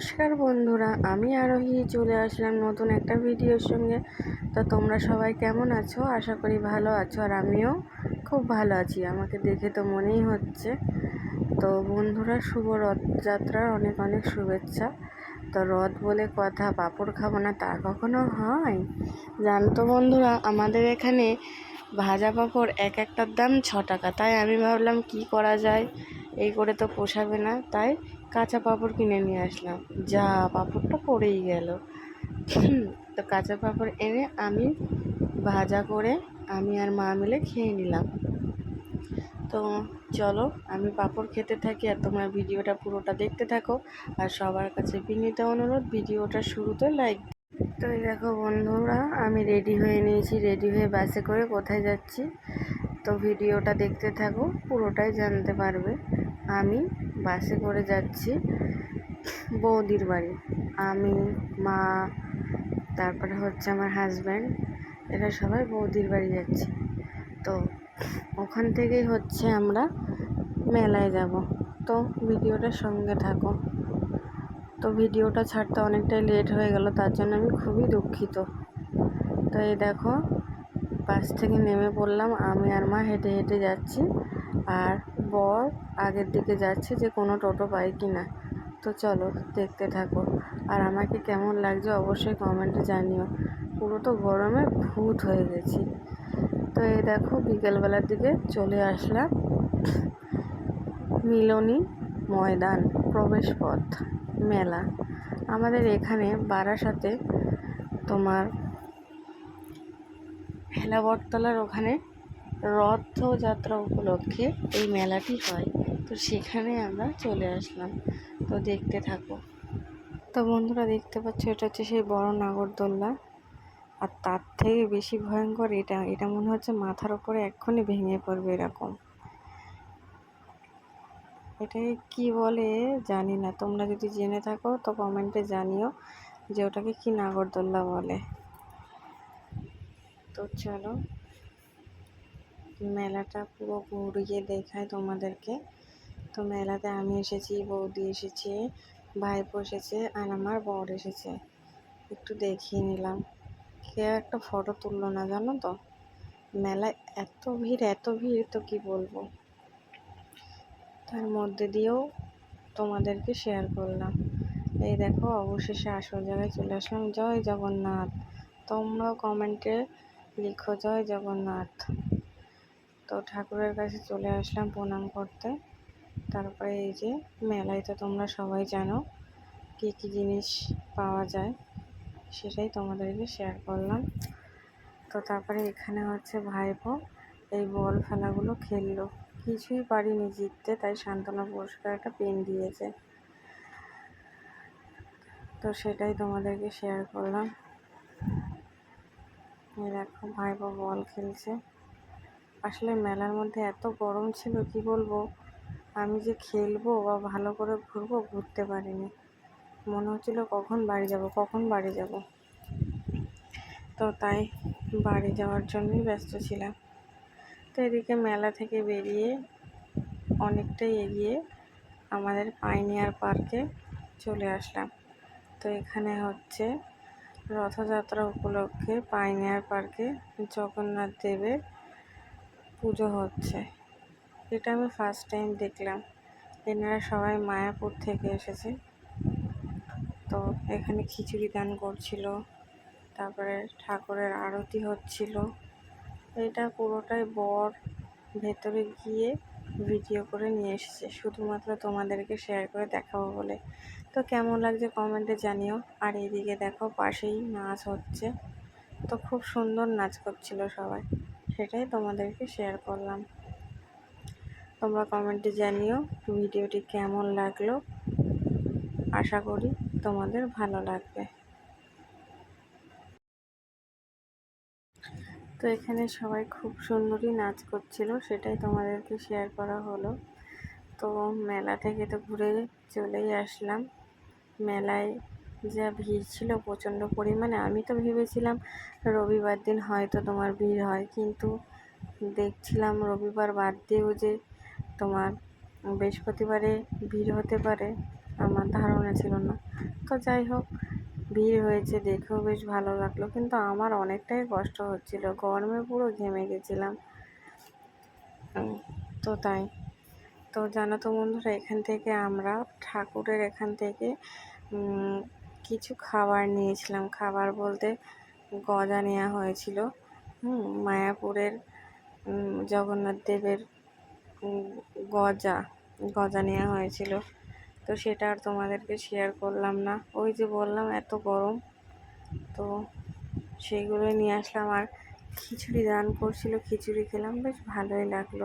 নমস্কার বন্ধুরা, আমি আরোহী, চলে আসলাম নতুন একটা ভিডিওর সঙ্গে। তো তোমরা সবাই কেমন আছো? আশা করি ভালো আছো, আর আমিও খুব ভালো আছি। আমাকে দেখে তো মনেই হচ্ছে। তো বন্ধুরা, শুভ রথযাত্রার অনেক অনেক শুভেচ্ছা। তো রথ বলে কথা, পাঁপড় খাব না তা কখনো হয়? জানতো বন্ধুরা, আমাদের এখানে ভাজা পাঁপড় এক একটার দাম ছ টাকা। তাই আমি ভাবলাম, কি করা যায়? এই করে তো পোষাবে না, তাই কাঁচা পাঁপড় কিনে নিয়ে আসলাম। যা পাঁপড়টা পড়েই গেল। তো কাঁচা পাঁপড় এনে আমি ভাজা করে আমি আর মা মিলে খেয়ে নিলাম। তো চলো, আমি পাঁপড় খেতে থাকি আর তোমরা ভিডিওটা পুরোটা দেখতে থাকো। আর সবার কাছে বিনীত অনুরোধ, ভিডিওটা শুরুতে লাইক তো দেখো বন্ধুরা, আমি রেডি হয়ে নিয়েছি রেডি হয়ে বাসে করে কোথায় যাচ্ছি? তো ভিডিওটা দেখতে থাকো, পুরোটাই জানতে পারবে। আমি বাসে করে যাচ্ছি। বৌদির বাড়ি। আমি, মা, তারপরে হচ্ছে আমার হাজব্যান্ড এরা সবাই বৌদির বাড়ি যাচ্ছি। তো ওখান থেকেই হচ্ছে আমরা মেলায় যাব। তো ভিডিওটার সঙ্গে থাকো। তো ভিডিওটা ছাড়তে অনেকটাই লেট হয়ে গেল, তার জন্য আমি খুবই দুঃখিত। তো এই দেখো, বাস থেকে নেমে পড়লাম। আমি আর মা হেঁটে হেঁটে যাচ্ছি। আর বর আগের দিকে যাচ্ছে যে কোনো টোটো পাই কি না। তো চলো, দেখতে থাকো। আর আমাকে কেমন লাগছে অবশ্যই কমেন্টে জানিও। পুরো তো গরমে ভূত হয়ে গেছি। তো এই দেখো, বিকেলবেলার দিকে চলে আসলাম মিলনী ময়দান প্রবেশ পথ মেলা। আমাদের এখানে বারাসাতে তোমার হেলা বটতলার ওখানে রথযাত্রা উপলক্ষে এই মেলাটি হয়। তো সেখানে আমরা চলে আসলাম। তো দেখতে থাকো। তো বন্ধুরা দেখতে পাচ্ছ, এটা হচ্ছে সেই বড় নাগরদোল্লা। আর তার থেকে বেশি ভয়ঙ্কর এটা এটা মনে হচ্ছে মাথার ওপরে এক্ষুনি ভেঙে পড়বে এরকম। এটাকে কি বলে জানি না। তোমরা যদি জেনে থাকো তো কমেন্টে জানিও যে ওটাকে কি নাগরদোল্লা বলে। তো চলো। মেলাটা পুরো ঘুরিয়ে দেখায় তোমাদেরকে। তো মেলাতে আমি এসেছি, বৌদি এসেছে, ভাইপো এসেছে আর আমার বর এসেছে। একটু দেখিয়ে নিলাম। কেউ একটা ফটো তুললো না জানো তো? মেলায় এত ভিড় এত ভিড় তো কি বলব? তার মধ্যে দিয়েও তোমাদেরকে শেয়ার করলাম। এই দেখো, অবশেষে আসল জায়গায় চলে আসলাম। জয় জগন্নাথ। তোমরাও কমেন্টে লিখো, জয় জগন্নাথ। তো ঠাকুরের কাছে চলে আসলাম প্রণাম করতে। তারপরে এই যে মেলায় তো তোমরা সবাই জানো, কী কী জিনিস পাওয়া যায় সেটাই তোমাদেরকে শেয়ার করলাম। তো তারপরে এখানে হচ্ছে ভাইপো এই বল খেলাগুলো খেললো। কিছুই পারিনি জিততে, তাই সান্ত্বনা পুরস্কার একটা পেন দিয়েছে। তো সেটাই তোমাদেরকে শেয়ার করলাম। দেখো ভাইপো বল খেলছে। আসলে মেলার মধ্যে এত গরম ছিল, কি বলব? আমি যে খেলব বা ভালো করে ঘুরবো ঘুরতে পারিনি। মনে হচ্ছিল কখন বাড়ি যাব, কখন বাড়ি যাব? তো তাই বাড়ি যাওয়ার জন্যই ব্যস্ত ছিলাম। তো এদিকে মেলা থেকে বেরিয়ে অনেকটাই এগিয়ে আমাদের পাইনিয়ার পার্কে চলে আসলাম। তো এখানে হচ্ছে রথযাত্রা উপলক্ষে পাইনিয়ার পার্কে জগন্নাথ দেবের পুজো হচ্ছে। এটা আমি ফার্স্ট টাইম দেখলাম। এনারা সবাই মায়াপুর থেকে এসেছে। তো এখানে খিচুড়ি দান করছিল, তারপরে ঠাকুরের আরতি হচ্ছিল। এটা পুরোটাই বর ভেতরে গিয়ে ভিডিও করে নিয়ে এসেছে। শুধুমাত্র তোমাদেরকে শেয়ার করে দেখাবো বলে। তো কেমন লাগছে কমেন্টে জানিও। আর এইদিকে দেখো পাশেই নাচ হচ্ছে। তো খুব সুন্দর নাচ করছিল সবাই। সেটাই তোমাদেরকে শেয়ার করলাম। তোমরা কমেন্টে জানিও ভিডিওটি কেমন লাগল। আশা করি তোমাদের ভালো লাগবে। তো এখানে সবাই খুব সুন্দরই নাচ করছিল, সেটাই তোমাদেরকে শেয়ার করা হলো। তো মেলা থেকে তো ঘুরে চলেই আসলাম। মেলায় যা ভিড় ছিল প্রচণ্ড পরিমাণে, আমি তো ভেবেছিলাম রবিবার দিন হয়তো তোমার ভিড় হয়, কিন্তু দেখছিলাম রবিবার বাদ দিয়েও যে তোমার বৃহস্পতিবারে ভিড় হতে পারে, আমার ধারণা ছিল না। তো যাই হোক, ভিড় হয়েছে দেখেও বেশ ভালো লাগল, কিন্তু আমার অনেকটাই কষ্ট হচ্ছিল, গরমে পুরো ঘেমে গেছিলাম। তো তাই। তো জানো তো বন্ধুরা, এখান থেকে আমরা ঠাকুরের এখান থেকে কিছু খাবার নিয়েছিলাম। খাবার বলতে গজা নেওয়া হয়েছিল। হুম, মায়াপুরের জগন্নাথ দেবের গজা গজা নেওয়া হয়েছিল। তো সেটা আর তোমাদেরকে শেয়ার করলাম না। ওই যে বললাম, এত গরম। তো সেইগুলোই নিয়ে আসলাম। আর খিচুড়ি দান করছিল, খিচুড়ি খেলাম, বেশ ভালোই লাগল।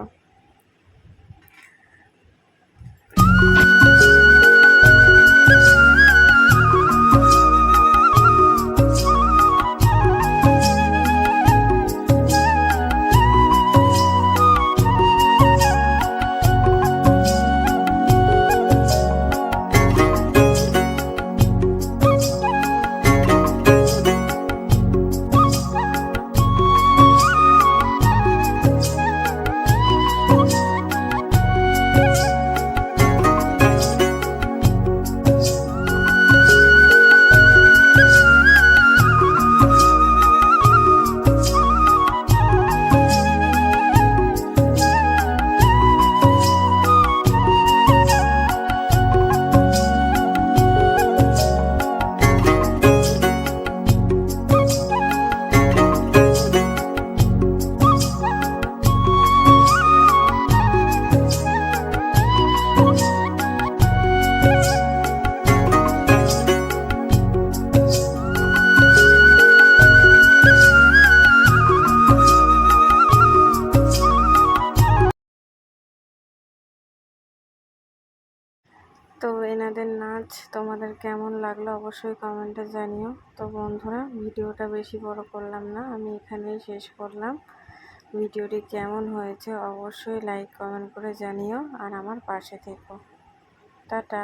তো এনাদের নাচ তোমাদের কেমন লাগল অবশ্যই কমেন্টে জানিও। তো বন্ধুরা, ভিডিওটা বেশি বড় করলাম না, আমি এখানেই শেষ করলাম। ভিডিওটি কেমন হয়েছে অবশ্যই লাইক, কমেন্ট করে জানিও আর আমার পাশে থেকো। টাটা।